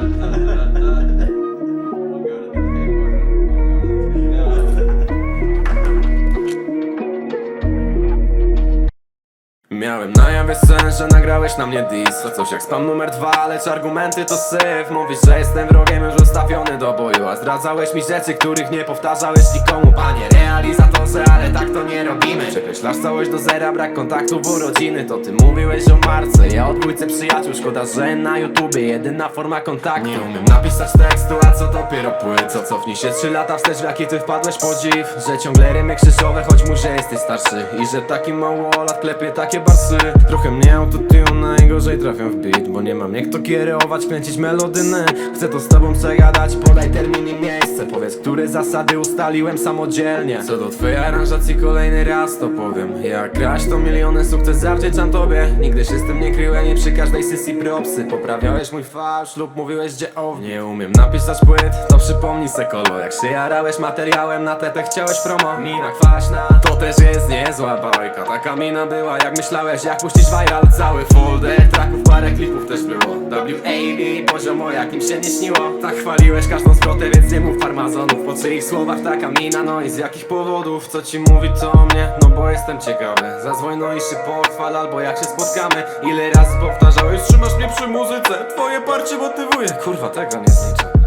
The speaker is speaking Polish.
Miałem na jawie sen, że nagrałeś na mnie diss To coś jak spam numer dwa, lecz argumenty to syf. Mówisz, że jestem wrogiem już ustawiony do boju A zdradzałeś mi rzeczy, których nie powtarzałeś nikomu Panie, realizacja robimy? Przekreślasz całość do zera, brak kontaktu w urodziny. To ty mówiłeś o marce, ja o dwójce przyjaciół. Szkoda, że na YouTubie jedyna forma kontaktu. Nie umiem napisać tekstu, a co dopiero płyt? Co cofnij się trzy lata wstecz, w jaki ty wpadłeś podziw? Że ciągle rymy krzyżowe, choć mu, że jesteś starszy. I że taki małolat klepie takie barsy Trochę mnie autotune, trafiam w beat Bo nie mam jak to kierować, kręcić melodyny Chcę to z tobą przegadać, podaj termin i miejsce Powiedz, które zasady ustaliłem samodzielnie. Co do twojej aranżacji kolejny raz to powiem. Jak grać to miliony sukces zawdzięczam tobie. Nigdy się z tym nie kryłem i przy każdej sesji propsy. Poprawiałeś mój fałsz lub mówiłeś, gdzie o Nie umiem napisać płyt, to przypomnij se kolo Jak się jarałeś materiałem na tepę chciałeś promo. Mina kwaśna, to też jest niezła bajka. Taka mina była jak myślałeś, jak puścić viral. Cały folder tracków, parę klipów też było. WAV, poziom o jakim się nie śniło. Tak chwaliłeś każdą zwrotę, więc nie mów farmazonów Po czyich słowach taka mina, no i z jakich powodów? Co ci mówi to o mnie, no bo jestem ciekawy. Zadzwoń no i szybko chwal, albo jak się spotkamy. Ile razy powtarzałeś, trzymasz mnie przy muzyce? Twoje parcie motywuje, kurwa tego nie zliczę